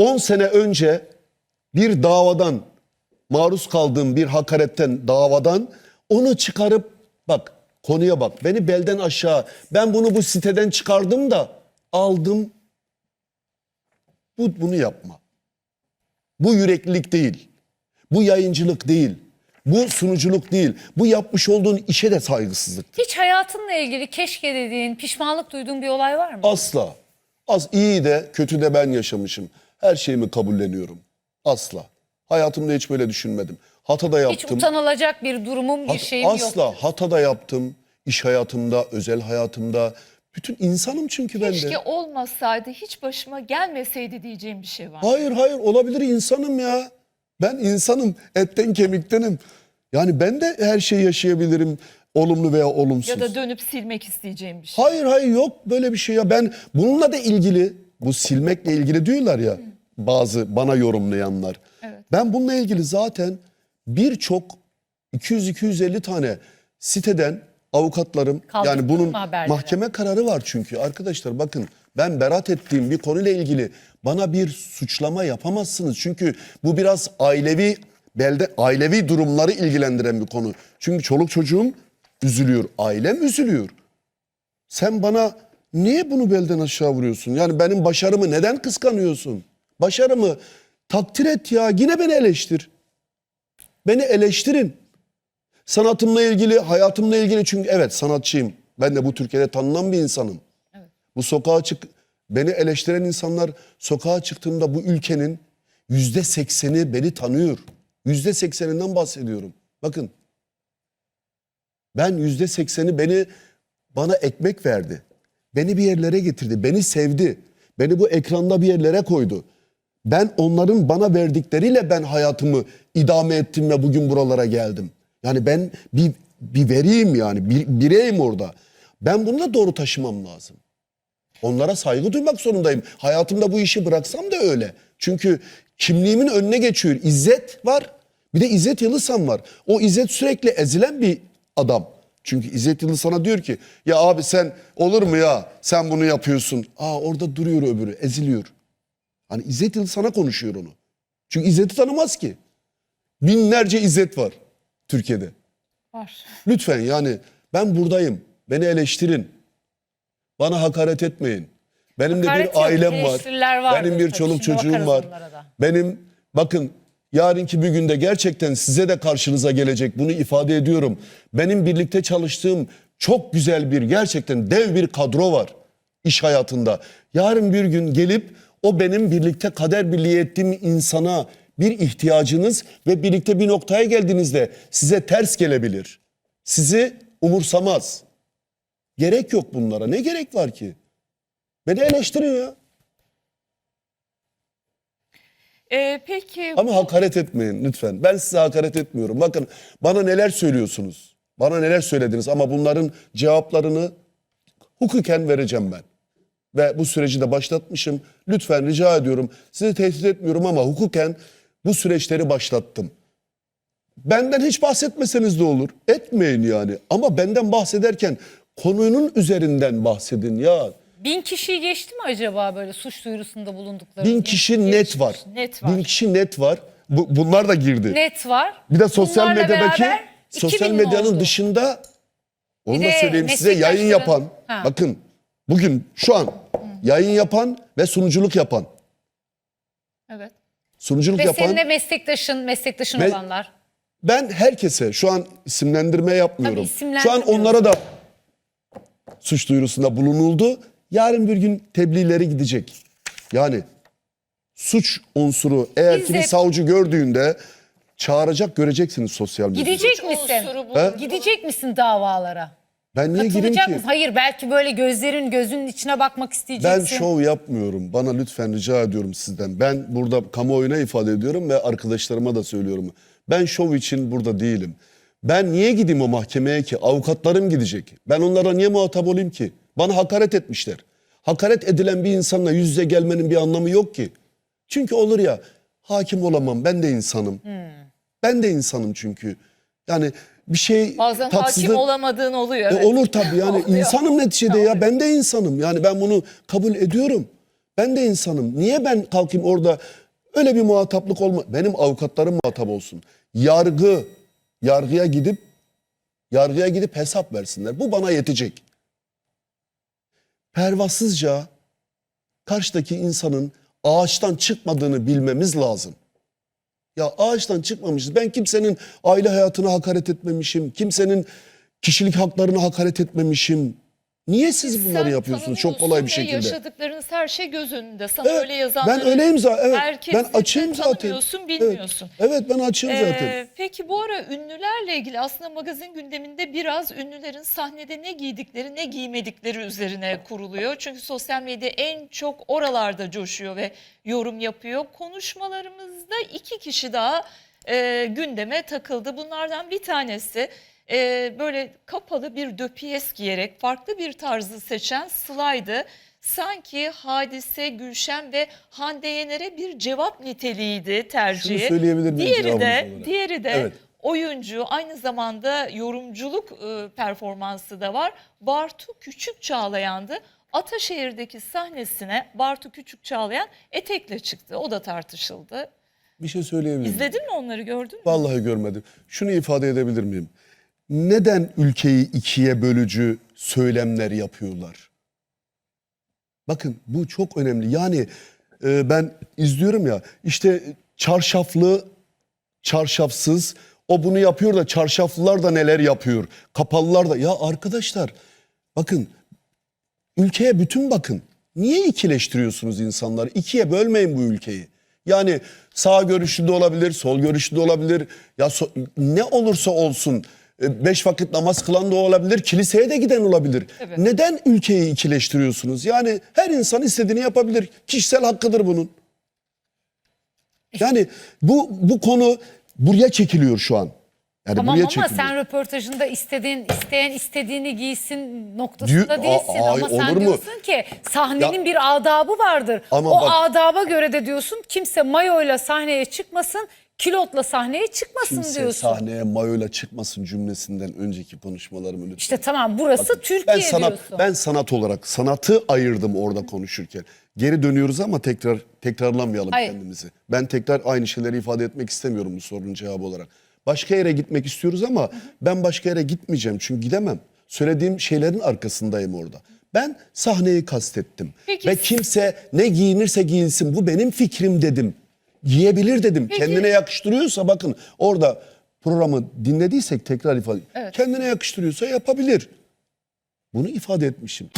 10 sene önce bir davadan maruz kaldığım bir hakaretten davadan onu çıkarıp bak konuya bak beni belden aşağı ben bunu bu siteden çıkardım da aldım bu bunu yapma. Bu yüreklilik değil. Bu yayıncılık değil. Bu sunuculuk değil. Bu yapmış olduğun işe de saygısızlık. Hiç hayatınla ilgili keşke dediğin, pişmanlık duyduğun bir olay var mı? Asla. Az iyi de kötü de ben yaşamışım. Her şeyimi kabulleniyorum. Asla. Hayatımda hiç böyle düşünmedim. Hata da Hiç yaptım. utanılacak bir durumum, bir Hat- şeyim Asla. yok. Hata da yaptım. İş hayatımda, özel hayatımda. Bütün insanım çünkü ben de. Keşke olmasaydı, hiç başıma gelmeseydi diyeceğim bir şey var. Hayır hayır olabilir insanım ya. Ben insanım. Etten kemiktenim. Yani ben de her şeyi yaşayabilirim. Olumlu veya olumsuz. Ya da dönüp silmek isteyeceğim bir şey. Hayır hayır yok böyle bir şey ya. Ben bununla da ilgili bu silmekle ilgili diyorlar ya bazı bana yorumlayanlar. Evet. Ben bununla ilgili zaten birçok 200-250 tane siteden avukatlarım yani Kaldırdın bunun haberleri? mahkeme kararı var çünkü arkadaşlar bakın ben berat ettiğim bir konuyla ilgili bana bir suçlama yapamazsınız. Çünkü bu biraz ailevi belde ailevi durumları ilgilendiren bir konu. Çünkü çoluk çocuğum üzülüyor, ailem üzülüyor. Sen bana niye bunu belden aşağı vuruyorsun? Yani benim başarımı neden kıskanıyorsun? Başarımı takdir et ya. Yine beni eleştir. Beni eleştirin. Sanatımla ilgili, hayatımla ilgili çünkü evet sanatçıyım. Ben de bu Türkiye'de tanınan bir insanım. Bu sokağa çık beni eleştiren insanlar sokağa çıktığımda bu ülkenin yüzde sekseni beni tanıyor. Yüzde sekseninden bahsediyorum. Bakın ben yüzde sekseni beni bana ekmek verdi. Beni bir yerlere getirdi. Beni sevdi. Beni bu ekranda bir yerlere koydu. Ben onların bana verdikleriyle ben hayatımı idame ettim ve bugün buralara geldim. Yani ben bir, bir vereyim yani bir, bireyim orada. Ben bunu da doğru taşımam lazım. Onlara saygı duymak zorundayım. Hayatımda bu işi bıraksam da öyle. Çünkü kimliğimin önüne geçiyor. İzzet var. Bir de İzzet Yıldızhan var. O İzzet sürekli ezilen bir adam. Çünkü İzzet Yıldız sana diyor ki ya abi sen olur mu ya sen bunu yapıyorsun. Aa orada duruyor öbürü eziliyor. Hani İzzet Yıldız sana konuşuyor onu. Çünkü İzzet'i tanımaz ki. Binlerce İzzet var Türkiye'de. Var. Lütfen yani ben buradayım. Beni eleştirin. Bana hakaret etmeyin. Benim Hakaret de yok, bir ailem var. Benim bir çoluk Şimdi çocuğum var. Benim bakın yarınki bir günde gerçekten size de karşınıza gelecek bunu ifade ediyorum. Benim birlikte çalıştığım çok güzel bir gerçekten dev bir kadro var iş hayatında. Yarın bir gün gelip o benim birlikte kader birliği ettiğim insana bir ihtiyacınız ve birlikte bir noktaya geldiğinizde size ters gelebilir. Sizi umursamaz. Gerek yok bunlara. Ne gerek var ki? Beni eleştirin ya. Ee, peki Ama hakaret etmeyin lütfen. Ben size hakaret etmiyorum. Bakın bana neler söylüyorsunuz. Bana neler söylediniz ama bunların cevaplarını hukuken vereceğim ben. Ve bu süreci de başlatmışım. Lütfen rica ediyorum. Sizi tehdit etmiyorum ama hukuken bu süreçleri başlattım. Benden hiç bahsetmeseniz de olur. Etmeyin yani. Ama benden bahsederken konunun üzerinden bahsedin ya. Bin kişiyi geçti mi acaba böyle suç duyurusunda bulundukları? Bin kişi net var. net var. Bin kişi net var. Bu, bunlar da girdi. Net var. Bir de sosyal Bunlarla medyadaki sosyal 2000 medyanın oldu. dışında onu Bir da de söyleyeyim size yayın meslektaşların- yapan Ha. bakın bugün şu an yayın yapan ve sunuculuk yapan evet. sunuculuk Ve yapan senin de meslektaşın, meslektaşın Ve- olanlar. ben herkese şu an isimlendirme yapmıyorum. Tabii, Şu an onlara da suç duyurusunda bulunuldu. Yarın bir gün tebliğleri gidecek. Yani suç unsuru eğer Biz ki bir de- savcı gördüğünde çağıracak göreceksiniz sosyal medyada. Gidecek misin? unsuru bu. He? Gidecek misin davalara? Ben niye gireyim Katılacak ki? mısın? Hayır belki böyle gözlerin gözünün içine bakmak Ben isteyeceksin. şov yapmıyorum. Bana lütfen rica ediyorum sizden. Ben burada kamuoyuna ifade ediyorum ve arkadaşlarıma da söylüyorum. Ben şov için burada değilim. Ben niye gideyim o mahkemeye ki? Avukatlarım gidecek. Ben onlara niye muhatap olayım ki? Bana hakaret etmişler. Hakaret edilen bir insanla yüz yüze gelmenin bir anlamı yok ki. Çünkü olur ya hakim olamam ben de insanım. Hmm. Ben de insanım çünkü. Yani bir şey Bazen tatsızlık- hakim olamadığın oluyor. e Evet. olur tabii yani Oluyor. insanım neticede ya ben de insanım yani ben bunu kabul ediyorum. Ben de insanım. Niye ben kalkayım orada öyle bir muhataplık olma. Benim avukatlarım muhatap olsun. Yargı, yargıya gidip yargıya gidip hesap versinler. Bu bana yetecek. Pervasızca karşıdaki insanın ağaçtan çıkmadığını bilmemiz lazım. Ya ağaçtan çıkmamışız. Ben kimsenin aile hayatına hakaret etmemişim. Kimsenin kişilik haklarına hakaret etmemişim. Niye siz bunları Sen yapıyorsunuz çok kolay bir şekilde? Yaşadıklarınız her şey göz önünde. Sana Evet, öyle yazanları ben öyleyim zaten. Evet, ben açığım zaten. bilmiyorsun. Evet, evet ben açığım zaten. Ee, peki bu ara ünlülerle ilgili aslında magazin gündeminde biraz ünlülerin sahnede ne giydikleri ne giymedikleri üzerine kuruluyor. Çünkü sosyal medya en çok oralarda coşuyor ve yorum yapıyor. Konuşmalarımızda iki kişi daha e, gündeme takıldı. Bunlardan bir tanesi e, böyle kapalı bir döpiyes giyerek farklı bir tarzı seçen Sıla'ydı. Sanki Hadise, Gülşen ve Hande Yener'e bir cevap niteliğiydi tercihi. Şunu söyleyebilir miyim Diğeri de, olarak? diğeri de Evet. oyuncu aynı zamanda yorumculuk e, performansı da var. Bartu Küçük Çağlayan'dı. Ataşehir'deki sahnesine Bartu Küçük Çağlayan etekle çıktı. O da tartışıldı. Bir şey söyleyebilir miyim? İzledin mi onları gördün mü? Vallahi görmedim. Şunu ifade edebilir miyim? Neden ülkeyi ikiye bölücü söylemler yapıyorlar? Bakın bu çok önemli. Yani e, ben izliyorum ya işte çarşaflı, çarşafsız o bunu yapıyor da çarşaflılar da neler yapıyor. Kapalılar da ya arkadaşlar bakın ülkeye bütün bakın. Niye ikileştiriyorsunuz insanları? İkiye bölmeyin bu ülkeyi. Yani sağ görüşlü de olabilir, sol görüşlü de olabilir. Ya so- ne olursa olsun beş vakit namaz kılan da olabilir, kiliseye de giden olabilir. Evet. Neden ülkeyi ikileştiriyorsunuz? Yani her insan istediğini yapabilir. Kişisel hakkıdır bunun. Yani bu bu konu buraya çekiliyor şu an. Yani Tamam buraya ama çekiliyor. sen röportajında istediğin isteyen istediğini giysin noktasında Diyor- değilsin Aa, ama ay, sen olur mu? diyorsun ki sahnenin Ya- bir adabı vardır. Ama o bak- adaba göre de diyorsun kimse mayoyla sahneye çıkmasın, kilotla sahneye çıkmasın Kimse diyorsun. sahneye mayoyla çıkmasın cümlesinden önceki konuşmalarımı lütfen. İşte tamam burası Türkiye ben sanat diyorsun. ben sanat olarak sanatı ayırdım orada konuşurken. Geri dönüyoruz ama tekrar tekrarlamayalım Hayır. kendimizi. Ben tekrar aynı şeyleri ifade etmek istemiyorum bu sorunun cevabı olarak. Başka yere gitmek istiyoruz ama ben başka yere gitmeyeceğim çünkü gidemem. Söylediğim şeylerin arkasındayım orada. Ben sahneyi kastettim. Peki- Ve kimse ne giyinirse giyinsin bu benim fikrim dedim. Giyebilir dedim. Kendine yakıştırıyorsa bakın orada programı dinlediysek tekrar ifade. Kendine yakıştırıyorsa yapabilir. Bunu ifade etmişim.